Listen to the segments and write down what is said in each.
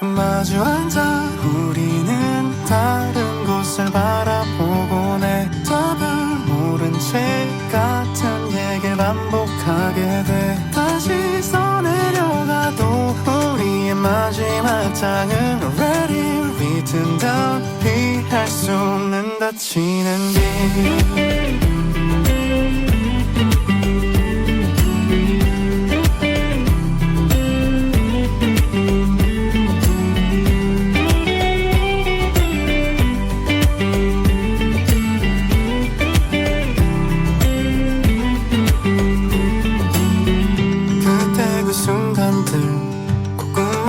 마주 앉아 우리는 다른 곳을 바라보곤 해 답을 모른 채 같은 얘기를 반복하게 돼. 다시 써 내려가도 우리의 마지막 장은 already written down. 피할 수 없는 다치는 빛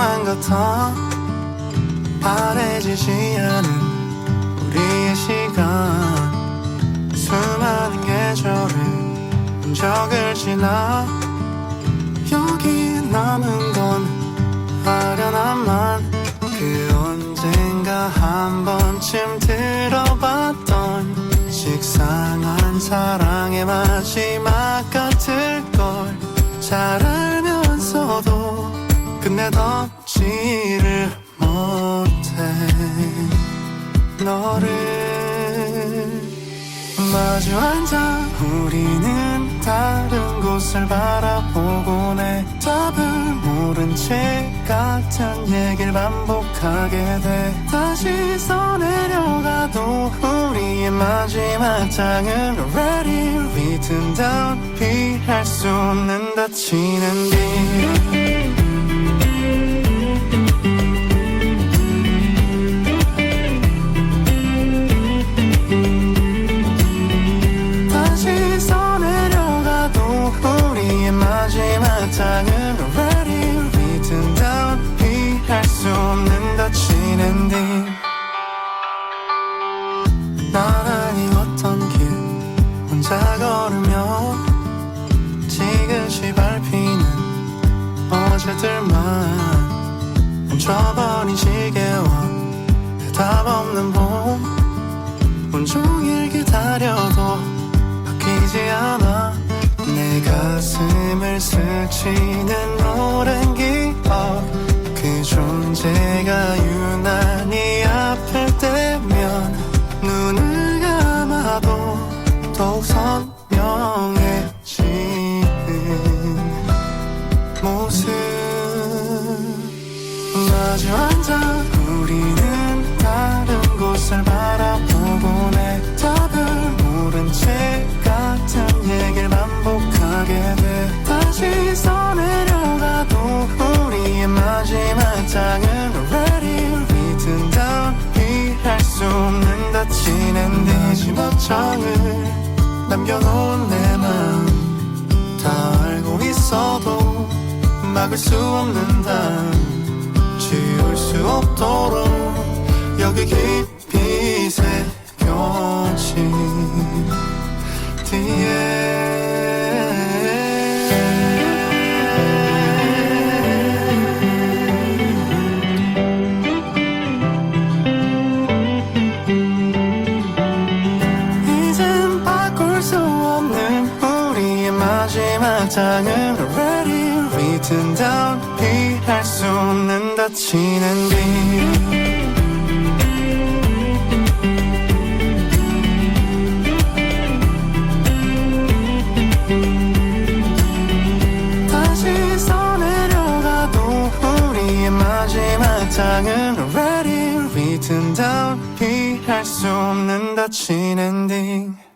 꼭 꿈만 같아. 바래지지 않은 우리의 시간. 수많은 계절을 흔적을 지나. 여기 남은 건 아련함만. 그 언젠가 한 번쯤 들어봤던 식상한 사랑의 마지막 같을 걸. 잘 알면서도 끝내 덮지를 못해. 너를 마주 앉아 우리는 다른 곳을 바라보곤 해 답을 모른 채 같은 얘기를 반복하게 돼. 다시 써내려가도 우리의 마지막 장은 already written down. 피할 수 없는 다치는 빛 장은 already written down 피할 수 없는 다치는 뒤 나란히 걷던 길 혼자 걸으며 지그시 밟히는 어제들만 멈춰버린 시계와 대답 없는 봄 스치는 오랜 기억 그 존재가 유난히 아플 때면 눈을 감아도 더욱 선명해지 마지막 장은 already written down. 피할 수 없는 다치는 뒤집어 장을 남겨놓은 내 마음. 다 알고 있어도 막을 수 없는 담 지울 수 없도록 여기 깊 마지막 장은 already written down 피할 수 없는 다치는 우리의 마지막 장은 already written down 피할 수 없는 다치는 딩